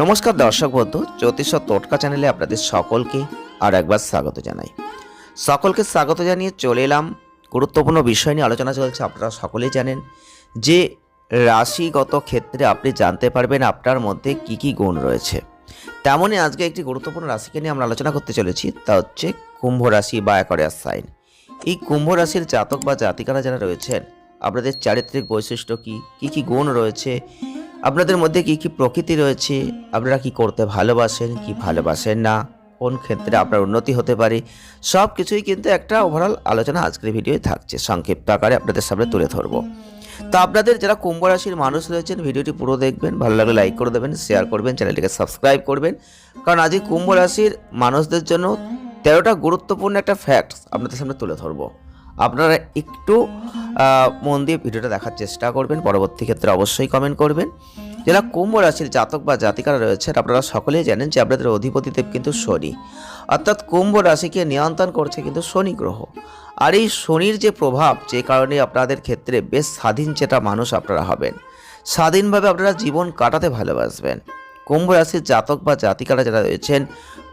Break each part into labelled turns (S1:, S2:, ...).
S1: নমস্কার দর্শক বন্ধু, জ্যোতিষ টোটকা চ্যানেলে আপনাদের সকলকে আর একবার স্বাগত জানাই। সকলকে স্বাগত জানিয়ে চলে এলাম। গুরুত্বপূর্ণ বিষয় নিয়ে আলোচনা চলছে, আপনারা সকলেই জানেন যে রাশিগত ক্ষেত্রে আপনি জানতে পারবেন আপনার মধ্যে কি কি গুণ রয়েছে। তেমনই আজকে একটি গুরুত্বপূর্ণ রাশিকে নিয়ে আমরা আলোচনা করতে চলেছি, তা হচ্ছে কুম্ভ রাশি বা অ্যাকোরিয়াস সাইন। এই কুম্ভ রাশির জাতক বা জাতিকারা যারা রয়েছেন, আপনাদের চারিত্রিক বৈশিষ্ট্য কি? কি কি গুণ রয়েছে? আপনাদের মধ্যে কি কি প্রকৃতি রয়েছে? আপনারা কি করতে ভালোবাসেন, কি ভালোবাসেন না? কোন ক্ষেত্রে আপনার উন্নতি হতে পারে? সব কিছুই কিন্তু একটা ওভারঅল আলোচনা আজকের ভিডিওয়ে থাকছে। সংক্ষিপ্ত আকারে আপনাদের সামনে তুলে ধরবো। তো আপনাদের যারা কুম্ভ রাশির মানুষ রয়েছেন ভিডিওটি পুরো দেখবেন। ভালো লাগলে লাইক করে দেবেন শেয়ার করবেন চ্যানেলটিকে সাবস্ক্রাইব করবেন। কারণ আজকে কুম্ভ রাশির মানুষদের জন্য তেরোটা গুরুত্বপূর্ণ একটা ফ্যাক্টস আপনাদের সামনে তুলে ধরবো। আপনারা একটু মন দিয়ে ভিডিওটা দেখার চেষ্টা করবেন। পরবর্তী ক্ষেত্রে অবশ্যই কমেন্ট করবেন। যারা কুম্ভ রাশির জাতক বা জাতিকারা রয়েছেন, আপনারা সকলেই জানেন যে আপনাদের অধিপতিদেব কিন্তু শনি। অর্থাৎ কুম্ভ রাশিকে নিয়ন্ত্রণ করছে কিন্তু শনি গ্রহ। আর এই শনির যে প্রভাব, যে কারণে আপনাদের ক্ষেত্রে বেশ স্বাধীন চেতা মানুষ আপনারা হবেন। স্বাধীনভাবে আপনারা জীবন কাটাতে ভালোবাসবেন। কুম্ভ রাশির জাতক বা জাতিকারা যারা রয়েছেন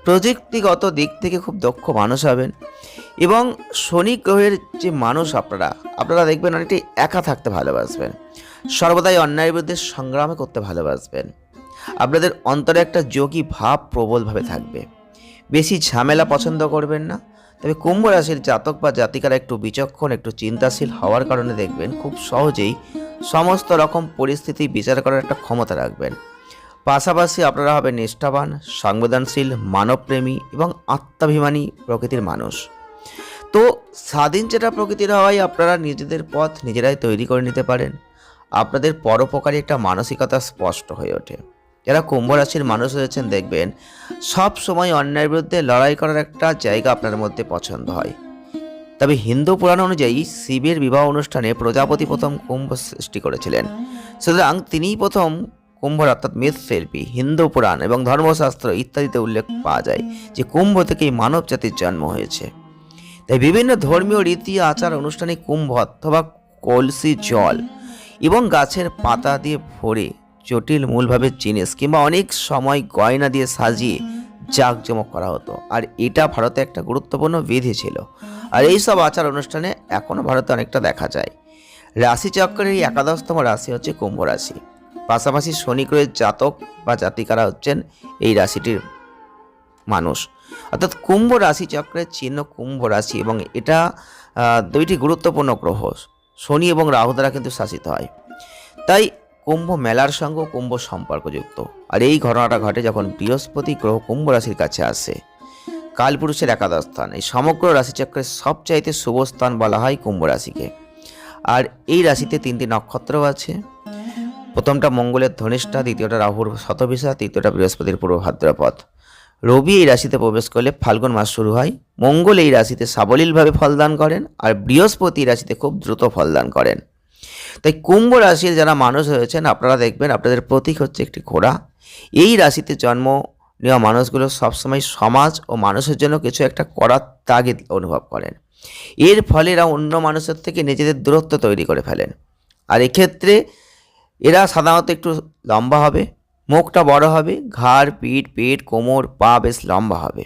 S1: প্রযুক্তিগত দিক থেকে খুব দক্ষ মানুষ হবেন। এবং শনি গ্রহের যে মানুষ আপনারা আপনারা দেখবেন অনেকটাই একা থাকতে ভালোবাসবেন। সর্বদাই অন্যায়ের বিরুদ্ধে সংগ্রামে করতে ভালোবাসবেন। আপনাদের অন্তরে একটা যোগী ভাব প্রবলভাবে থাকবে। বেশি ঝামেলা পছন্দ করবেন না। তবে কুম্ভ রাশির জাতক বা জাতিকারা একটু বিচক্ষণ, একটু চিন্তাশীল হওয়ার কারণে দেখবেন খুব সহজেই সমস্ত রকম পরিস্থিতি বিচার করার একটা ক্ষমতা রাখবেন। পাশাপাশি আপনারা হবেন নিষ্ঠাবান, সংবেদনশীল, মানবপ্রেমী এবং আত্মাভিমানী প্রকৃতির মানুষ। তো স্বাধীন চেটা প্রকৃতির হওয়ায় আপনারা নিজেদের পথ নিজেরাই তৈরি করে নিতে পারেন। আপনাদের পরোপকারী একটা মানসিকতা স্পষ্ট হয়ে ওঠে। যারা কুম্ভ রাশির মানুষ রয়েছেন, দেখবেন সব সময় অন্যায়ের বিরুদ্ধে লড়াই করার একটা জায়গা আপনার মধ্যে পছন্দ হয়। তবে হিন্দু পুরাণ অনুযায়ী শিবের বিবাহ অনুষ্ঠানে প্রজাপতি প্রথম কুম্ভ সৃষ্টি করেছিলেন। সুতরাং তিনিই প্রথম কুম্ভর অর্থাৎ মৃৎশিল্পী, হিন্দু পুরাণ এবং ধর্মশাস্ত্র ইত্যাদিতে উল্লেখ পাওয়া যায় যে কুম্ভ থেকেই মানব জাতির জন্ম হয়েছে। তাই বিভিন্ন ধর্মীয় রীতি, আচার, অনুষ্ঠানে কুম্ভ অথবা কলসি জল এবং গাছের পাতা দিয়ে ভরে জটিল মূলভাবে জিনিস কিংবা অনেক সময় গয়না দিয়ে সাজিয়ে জাঁকজমক করা হতো। আর এটা ভারতে একটা গুরুত্বপূর্ণ বিধি ছিল। আর এই সব আচার অনুষ্ঠানে এখনও ভারতে অনেকটা দেখা যায়। রাশিচক্রের এই একাদশতম রাশি হচ্ছে কুম্ভ রাশি। পাশাপাশি শনি গ্রহের জাতক বা জাতিকারা হচ্ছেন এই রাশিটির মানুষ। অর্থাৎ কুম্ভ রাশি চক্রের চিহ্ন কুম্ভ রাশি এবং এটা দুইটি গুরুত্বপূর্ণ গ্রহ, শনি এবং রাহু দ্বারা কিন্তু শাসিত হয়। তাই কুম্ভ মেলার সঙ্গে, কুম্ভ সম্পর্কযুক্ত। আর এই ঘটনাটা ঘটে যখন বৃহস্পতি গ্রহ কুম্ভ রাশির কাছে আসে। কালপুরুষের একাদশ স্থান, এই সমগ্র রাশিচক্রের সবচাইতে শুভ স্থান বলা হয় কুম্ভ রাশিকে। আর এই রাশিতে তিনটি নক্ষত্র আছে। প্রথমটা মঙ্গলের ধনিষ্ঠা, দ্বিতীয়টা রাহুর শতভিসা তৃতীয়টা বৃহস্পতির পূর্ব ভাদ্রপথ রবি এই রাশিতে প্রবেশ করলে ফাল্গুন মাস শুরু হয়। মঙ্গল এই রাশিতে সাবলীলভাবে ফলদান করেন আর বৃহস্পতি রাশিতে খুব দ্রুত ফলদান করেন। তাই কুম্ভ রাশির যারা মানুষ হয়েছেন, আপনারা দেখবেন আপনাদের প্রতীক হচ্ছে একটি ঘোড়া। এই রাশিতে জন্ম নেওয়া মানুষগুলো সবসময় সমাজ ও মানুষের জন্য কিছু একটা করার তাগিদ অনুভব করেন। এর ফলে এরা অন্য মানুষের থেকে নিজেদের দূরত্ব তৈরি করে ফেলেন। আর এক্ষেত্রে এরা সাধারণত একটু লম্বা হবে, মুখটা বড় হবে, ঘাড়, পিঠ, পেট, কোমর, পা বেশ লম্বা হবে।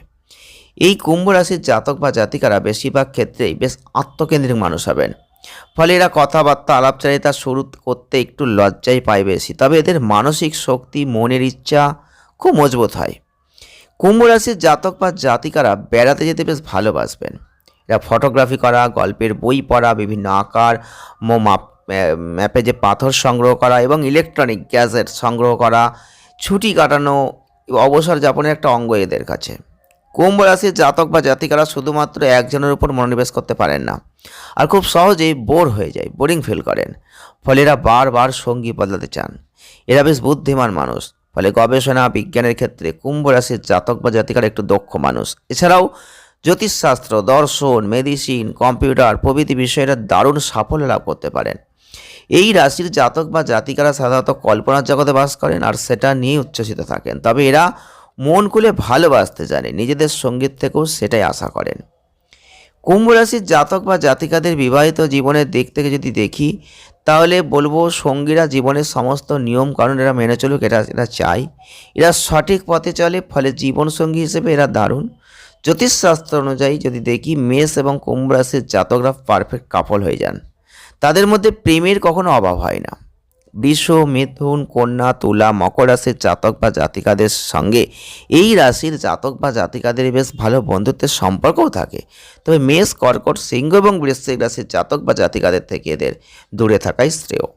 S1: এই কুম্ভ রাশির জাতক বা জাতিকারা বেশিরভাগ ক্ষেত্রেই বেশ আত্মকেন্দ্রিক মানুষ হবেন। ফলে এরা কথাবার্তা, আলাপচারিতা শুরু করতে একটু লজ্জাই পায় বেশি। তবে এদের মানসিক শক্তি, মনের ইচ্ছা খুব মজবুত হয়। কুম্ভ রাশির জাতক বা জাতিকারা বেড়াতে যেতে বেশ ভালোবাসবেন। এরা ফটোগ্রাফি করা, গল্পের বই পড়া, বিভিন্ন আকার মাপ ম্যাপে যে পাথর সংগ্রহ করা এবং ইলেকট্রনিক গ্যাজেট সংগ্রহ করা, ছুটি কাটানো, অবসর যাপনের একটা অঙ্গ এদের কাছে। কুম্ভ রাশির জাতক বা জাতিকারা শুধুমাত্র একজনের উপর মনোনিবেশ করতে পারেন না। আর খুব সহজেই বোর হয়ে যায়, বোরিং ফিল করেন। ফলে এরা বারবার সঙ্গী বদলাতে চান। এরা বেশ বুদ্ধিমান মানুষ। ফলে গবেষণা, বিজ্ঞানের ক্ষেত্রে কুম্ভ রাশির জাতক বা জাতিকারা একটু দক্ষ মানুষ। এছাড়াও জ্যোতিষশাস্ত্র, দর্শন মেডিসিন কম্পিউটার প্রভৃতি বিষয়েরা দারুণ সাফল্য লাভ করতে পারেন। এই রাশির জাতক বা জাতিকারা সাধারণত কল্পনার জগতে বাস করেন আর সেটা নিয়ে উচ্ছ্বসিত থাকেন। তবে এরা মন খুলে ভালোবাসতে জানে, নিজেদের সংগীত থেকেও সেটাই আশা করেন। কুম্ভ রাশির জাতক বা জাতিকাদের বিবাহিত জীবনের দিক থেকে যদি দেখি, তাহলে বলব সঙ্গীরা জীবনের সমস্ত নিয়ম কারণ এরা মেনে চলুক এটা এরা চায়। এরা সঠিক পথে চলে, ফলে জীবনসঙ্গী হিসেবে এরা দারুণ। জ্যোতিষশাস্ত্র অনুযায়ী যদি দেখি, মেষ এবং কুম্ভ রাশির জাতকরা পারফেক্ট কাপল হয়ে যান। তাদের মধ্যে প্রেমের কখনো অভাব হয় না। বৃষ মিথুন, কন্যা, তুলা, মকর রাশির জাতক বা জাতিকাদের সঙ্গে এই রাশির জাতক বা জাতিকাদের বেশ ভালো বন্ধুত্বের সম্পর্কও থাকে। তবে মেষ, কর্কট, সিংহ এবং বৃশ্চিক রাশির জাতক বা জাতিকাদের থেকে এদের দূরে থাকাই শ্রেয়।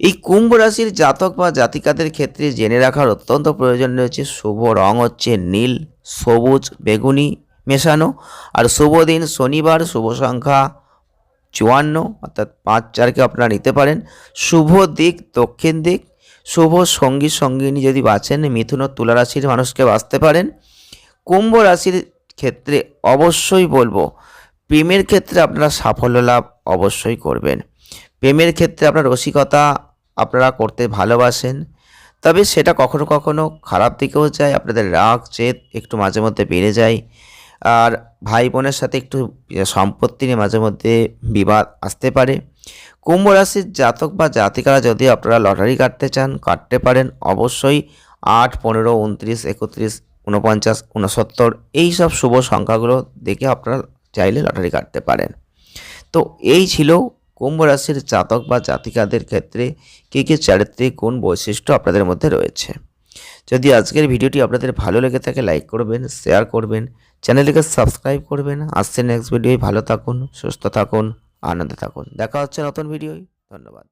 S1: এই কুম্ভ রাশির জাতক বা জাতিকাদের ক্ষেত্রে জেনে রাখার অত্যন্ত প্রয়োজন রয়েছে শুভ রং হচ্ছে নীল, সবুজ, বেগুনি মেশানো। আর শুভ দিন শনিবার, শুভ সংখ্যা চুয়ান্ন, অর্থাৎ পাঁচ চারকে আপনারা নিতে পারেন। শুভ দিক, দক্ষিণ দিক, শুভ সঙ্গী সঙ্গিনী যদি বাছেন মিথুন ও তুলা রাশির মানুষকে বাঁচতে পারেন। কুম্ভ রাশির ক্ষেত্রে অবশ্যই বলব, প্রেমের ক্ষেত্রে আপনারা সাফল্য লাভ অবশ্যই করবেন। প্রেমের ক্ষেত্রে আপনার রসিকতা আপনারা করতে ভালোবাসেন, তবে সেটা কখনো কখনো খারাপ দিকেও যায়, আপনাদের রাগ জেদ একটু মাঝে মধ্যে বেড়ে যায়। আর ভাই বোনের সাথে একটু সম্পত্তি নিয়ে মাঝে মধ্যে বিবাদ আসতে পারে। কুম্ভ রাশির জাতক বা জাতিকারা যদি আপনারা লটারি কাটতে চান, কাটতে পারেন। অবশ্যই আট, পনেরো, উনত্রিশ, একত্রিশ উনপঞ্চাশ উনসত্তর এই সব শুভ সংখ্যাগুলো দেখে আপনারা চাইলে লটারি কাটতে পারেন। তো এই ছিল কুম্ভ রাশির জাতক বা জাতিকাদের ক্ষেত্রে কী কী চারিত্রিক গুণ বৈশিষ্ট্য আপনাদের মধ্যে রয়েছে। যদি আজকের ভিডিওটি আপনাদের ভালো লেগে থাকে, লাইক করবেন, শেয়ার করবেন চ্যানেলটিকে সাবস্ক্রাইব করবেন। আসছে নেক্সট ভিডিওয় ভালো থাকুন, সুস্থ থাকুন, আনন্দে থাকুন। দেখা হচ্ছে নতুন ভিডিওয় ধন্যবাদ।